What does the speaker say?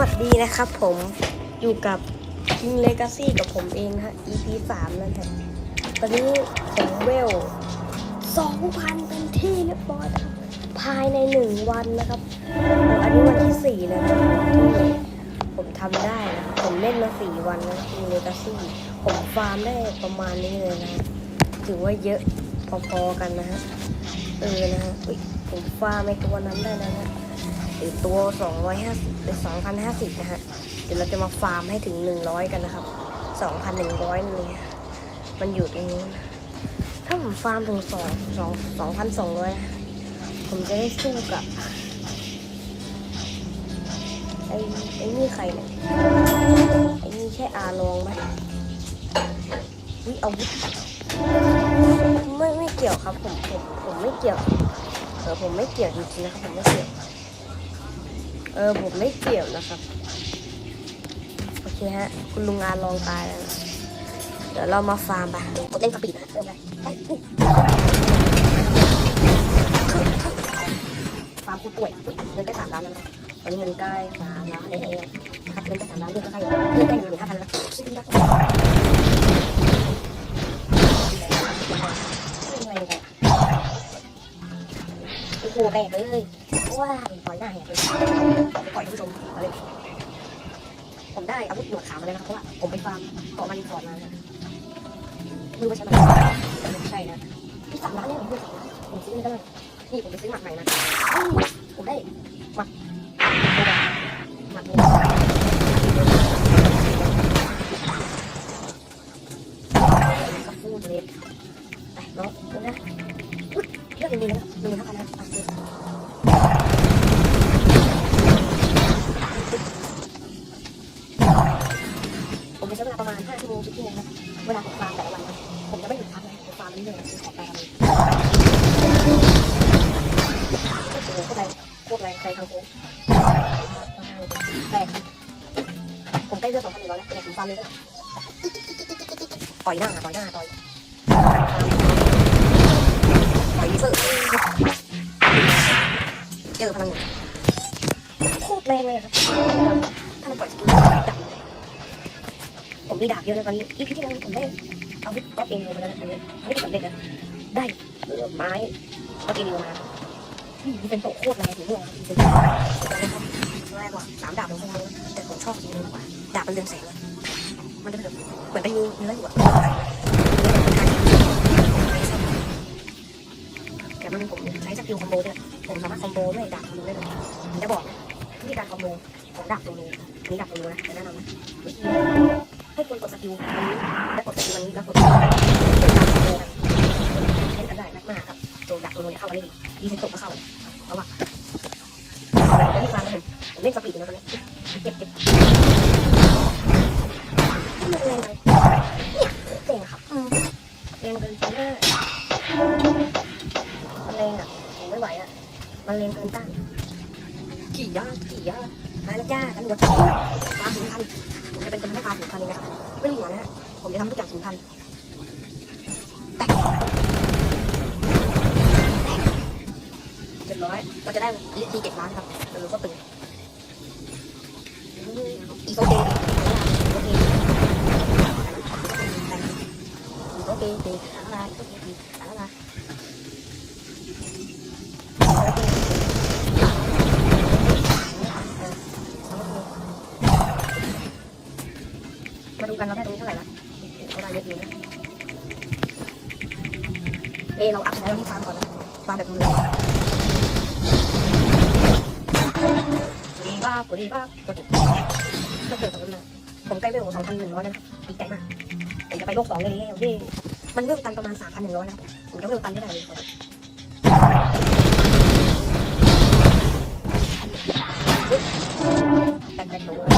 วัสดีนะครับผมอยู่กับ King Legacy กับผมเองฮะ EP 3นั่นแหละตอนนี้ผมเวล2,000เป็นที่เรียบร้อยครับ ภายใน1วันนะครับ อันนี้วันที่4นะครับที่ผมทำได้นะผมเล่นมา4วันนะ King Legacy ผมฟาร์มได้ประมาณนี้เลยนะฮะถือว่าเยอะพอๆกันนะฮะ เออนะฮะอุ๊ยผมฟาร์มไอตัวนั้นได้แล้วนะหรือตัว 250หรือ2,050 นะฮะ เดี๋ยวเราจะมาฟาร์มให้ถึง 100 กันนะครับ 2,100นี่มันอยู่ตรงนี้ ถ้าผมฟาร์มถึง 2 2 2,200นะผมจะได้สู้กับ ไอ้ไอ้นี่ใครเนี่ยไอ้นี่ใช่อาลองไหมวิอาวุธไม่ไม่เกี่ ยวครับผมผมผมไม่เกี่ยวเออผมไม่เกี่ยวจริงๆนะครับผมไม่เกี่ยวเออผมไม่เกี่ยวนะครับโอเคฮะคุณลุงงานลองตายแล้วนะเดี๋ยวเรามาฟาร์มไปกดเล่นสปีดนะเริ่มเลยไปฟาร์มคุณป่วยเงินได้สามล้านแล้วนะตอนนี้เงินใกล้สามล้านเลยเองหักเงินได้สามล้านเดือนก็ใกล้เดือนใกล้หนึ่งหมื่นห้าพันแล้ว แบกเลยว้าวปล่อยหน้าแหกเลยปล่อยผู้ชมมาเลยผมได้อาวุธหนวดขาวมาเลยนะครับเพราะว่าผมไปฟาร์มเกาะมันฟอร์ดมามือไม่ใช่มันไม่ใช่นะพี่สามล้านเนี่ยผมซื้อสามล้านผมซื้อนี่ก็ได้นี่ผมไปซื้อหมักใหม่มาผมได้หมักหมักหมูกับฟูเลยไปเนาะดูนะอุ๊ยเลือกดีๆนะดูนะครับนะอะซื้อ ผมจะใช้เวลาประมาณ5ชั่วโมง10ชั่วโมงนะเวลาผมฟาร์มแต่ละวันนะผมจะไม่หยุดพักนะผมฟาร์มเรื่อยคือของไปทำโอ้โหโคตรแรงโคตรแรงใครทางโค้งแรงผมใกล้เลือดสองพันหนึ่งร้อยแล้วแต่ผมฟาร์มเลยต่อยหน้าต่อยหน้าต่อยต่อยเซอร์เจอพลังโคตรแรงเลยครับถ้ามันปล่อยสกิลดับ ผมมีดาบเยอะนะตอนนี้อีพีที่แล้วผมได้เอาวุธก็เองมาแล้วนะอันนี้ไม่ได้สำเร็จนะได้เออไม้ก็เองมาอืมมันเป็นโตโคตรแรงถึงเรื่องจริงๆแรงกว่าสามดาบของผมเลยแต่ผมชอบจริงมากกว่าดาบมันเรืองแสงมันจะแบบเหมือนไปมีเนื้ออยู่อะแต่มันผมใช้สกิลคอมโบด้วยผมสามารถคอมโบด้วยดาบคอมโบได้เลยผมจะบอกวิธีการคอมโบของดาบโซโลอันนี้ดาบโซโลนะจะแนะนำนะ ให้คนกดสกิลอันนี้และกดสกิลอันนี้แล้วกดสกิลอันนี้เป็นการโกงเล่นกันได้มากๆครับโจดักตัวนี้เข้ามาได้ดีดีเซนตกก็เข้าเพราะว่าแต่ที่ฟังผมผมเล่นสปีดอยู่นะตอนนี้เก็บเก็บมันแรงไปเนี่ยเก่งอะครับอืมแรงเกินไปมากมันแรงอะผมไม่ไหวอะมันแรงเกินต้านขี่ยาขี่ยา มาแล้วจ้าตำรวจตามถึงพันผมจะเป็นคนให้ปลาสูงพันเลยนะครับไม่มีหัวนะฮะผมจะทำทุกอย่างสูงพันแตกเจ็ดร้อยก็จะได้ลิทีเจ็ดล้านครับเออก็ตื่น เอเราอัพแล้วที่ฟาร์มก่อนนะฟาร์มแบบมือดีบ้ากดีบ้ากดก็เกิดตรงนั้นนะผมใกล้เวลสองพันหนึ่งร้อยแล้วดีใจมากผมจะไปโลกสองเลยนี่พี่มันเวลตันประมาณสามพันหนึ่งร้อยนะครับผมจะเวลตันไม่ได้เลย